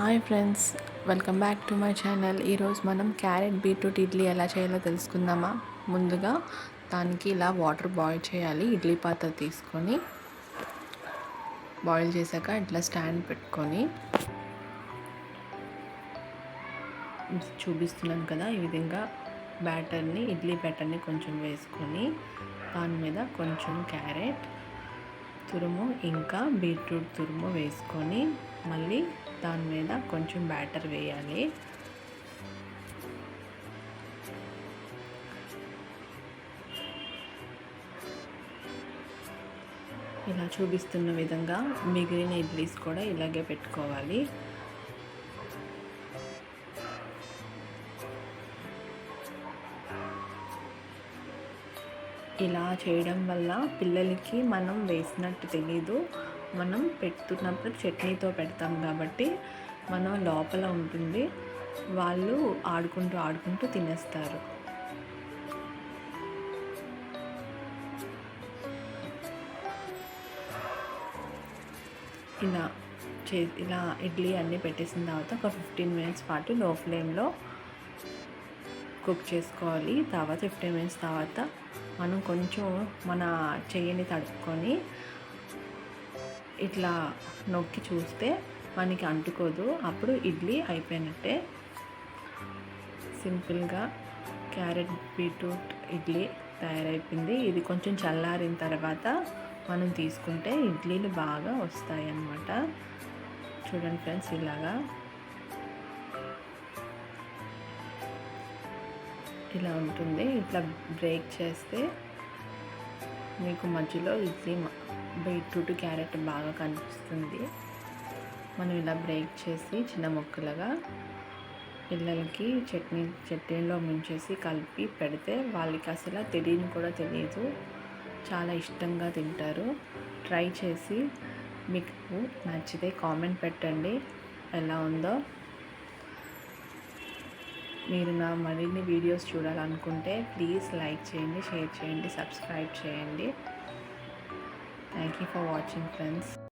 Hi friends welcome back to my channel. ఈరోజు మనం carrot beetroot idli ఎలా చేయాలో తెలుసుకుందామా? ముందుగా దానికి ఇలా వాటర్ బాయిల్ చేయాలి. ఇడ్లీ పాత్ర తీసుకొని బాయిల్ చేశాక ఇట్లా స్టాండ్ పెట్టుకొని చూపిస్తున్నాను కదా ఈ విధంగా బ్యాటర్ని ఇడ్లీ బ్యాటర్ని కొంచెం వేసుకొని దాని మీద కొంచెం క్యారెట్ తురుము ఇంకా బీట్రూట్ తురుము వేసుకొని మళ్ళీ దాని మీద కొంచెం బ్యాటర్ వేయాలి. ఇలా చూపిస్తున్న విధంగా మిగిలిన ఇడ్లీస్ కూడా ఇలాగే పెట్టుకోవాలి. ఇలా చేయడం వల్ల పిల్లలకి మనం వేసినట్టు తెలీదు. మనం పెడుతున్నప్పుడు చట్నీతో పెడతాం కాబట్టి మనం లోపల ఉంటుంది. వాళ్ళు ఆడుకుంటూ ఆడుకుంటూ తినేస్తారు. ఇలా చే ఇలా ఇడ్లీ అన్నీ పెట్టేసిన తర్వాత ఒక ఫిఫ్టీన్ మినిట్స్ పాటు లో ఫ్లేమ్లో కుక్ చేసుకోవాలి. తర్వాత ఫిఫ్టీన్ మినిట్స్ తర్వాత మనం కొంచెం మన చెయ్యిని తడుపుకొని ఇట్లా నొక్కి చూస్తే మనకి అంటుకోదు. అప్పుడు ఇడ్లీ అయిపోయినట్టే. సింపుల్గా క్యారెట్ బీట్రూట్ ఇడ్లీ తయారైపోయింది. ఇది కొంచెం చల్లారిన తర్వాత మనం తీసుకుంటే ఇడ్లీలు బాగా వస్తాయి అన్నమాట చూడండి ఫ్రెండ్స్ ఇలాగా. ఇలా ఉంటుంది. ఇట్లా బ్రేక్ చేస్తే మీకు మధ్యలో ఇడ్లీ బీట్రూట్ క్యారెట్ బాగా కనిపిస్తుంది. మనం ఇలా బ్రేక్ చేసి చిన్న ముక్కలుగా పిల్లలకి చట్నీ చట్నీలో ముంచేసి కలిపి పెడితే వాళ్ళకి అసలు తెలియని కూడా తెలియదు. చాలా ఇష్టంగా తింటారు. ట్రై చేసి మీకు నచ్చితే కామెంట్ పెట్టండి. ఎలా ఉందో మీరు నా మరిన్ని వీడియోస్ చూడాలనుకుంటే ప్లీజ్ లైక్ చేయండి షేర్ చేయండి సబ్స్క్రైబ్ చేయండి. Thank you for watching friends